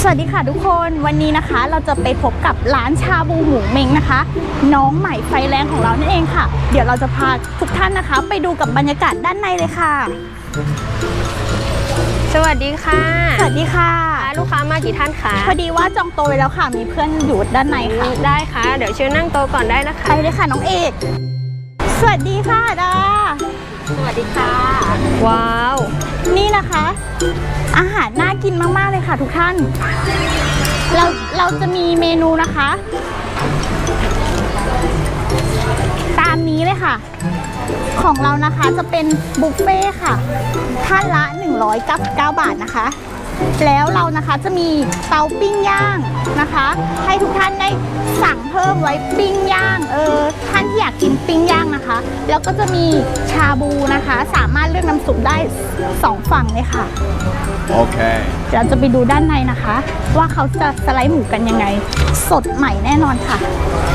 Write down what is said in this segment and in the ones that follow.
สวัสดีค่ะทุกคนวันนี้นะคะเราจะไปพบกับร้านชาบูหมูเมงนะคะ น้องใหม่ไฟแรงของเรานั่นเองค่ะ เดี๋ยวเราจะพาทุกท่านนะคะ ไปดูกับบรรยากาศด้านในเลยค่ะ สวัสดีค่ะสวัสดีค่ะลูกค้ามากี่ท่านคะพอดีว่าจองโต๊ะไว้แล้วค่ะ มีเพื่อนอยู่ด้านในค่ะได้ค่ะ เดี๋ยวเชิญนั่งโต๊ะก่อนได้นะคะ ไปเลยค่ะน้องเอก สวัสดีค่ะดาสวัสดีค่ะ ว้าว นี่นะคะ อาหารน่า กินมากๆเลยค่ะ ทุกท่าน เราเราจะมีเมนูนะคะ ตามนี้เลยค่ะ ของเรานะคะจะเป็นบุฟเฟ่ค่ะท่านละ 199 บาทนะคะ แล้วเรานะคะจะมีเตาปิ้งย่างนะคะ ให้ทุกท่านได้สั่งเพิ่มไว้ปิ้งย่าง เออท่านที่อยากกินปิ้งย่างนะคะ แล้วก็จะมีชาบูนะคะ สามารถเลือกน้ำซุปได้สองฝั่งเลยค่ะ Okay. เดี๋ยวเราจะไปดูด้านในนะคะ ว่าเขาจะสไลด์หมูกันยังไง สดใหม่แน่นอนค่ะ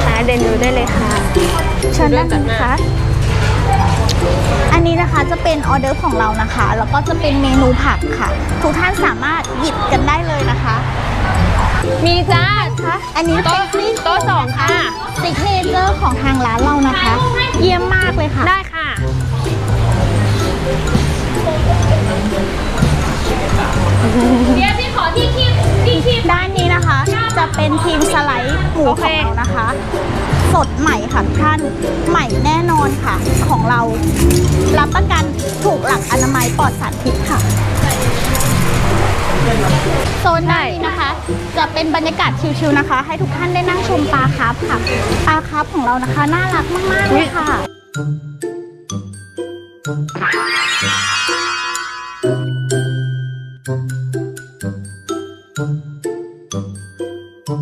ค่ะเดินดูได้เลยค่ะเชิญด้านนี้นะคะอันนี้นะคะจะเป็นออเดอร์ของเรานะคะ แล้วก็จะเป็นเมนูผักค่ะ ทุกท่านสามารถหยิบกันได้เลยนะคะ มีจ้าคะอันนี้เป็นโต๊ะโต๊ะสองค่ะซิกเนเจอร์ของทางร้านเรานะคะ เยี่ยม จะเป็นทีมสไลด์หมูโอขเค องเรานะคะ สดใหม่ค่ะทุกท่านใหม่แน่นอนค่ะ ของเรารับประกันถูกหลักอนามัยปลอดสารพิษค่ะ โซนด้านนี้นะคะ จะเป็นบรรยากาศชิลๆนะคะ ให้ทุกท่านได้นั่งชมปลาคาร์ฟค่ะปลาคาร์ฟของเรานะคะ น่ารักมากๆเลยค่ะ ว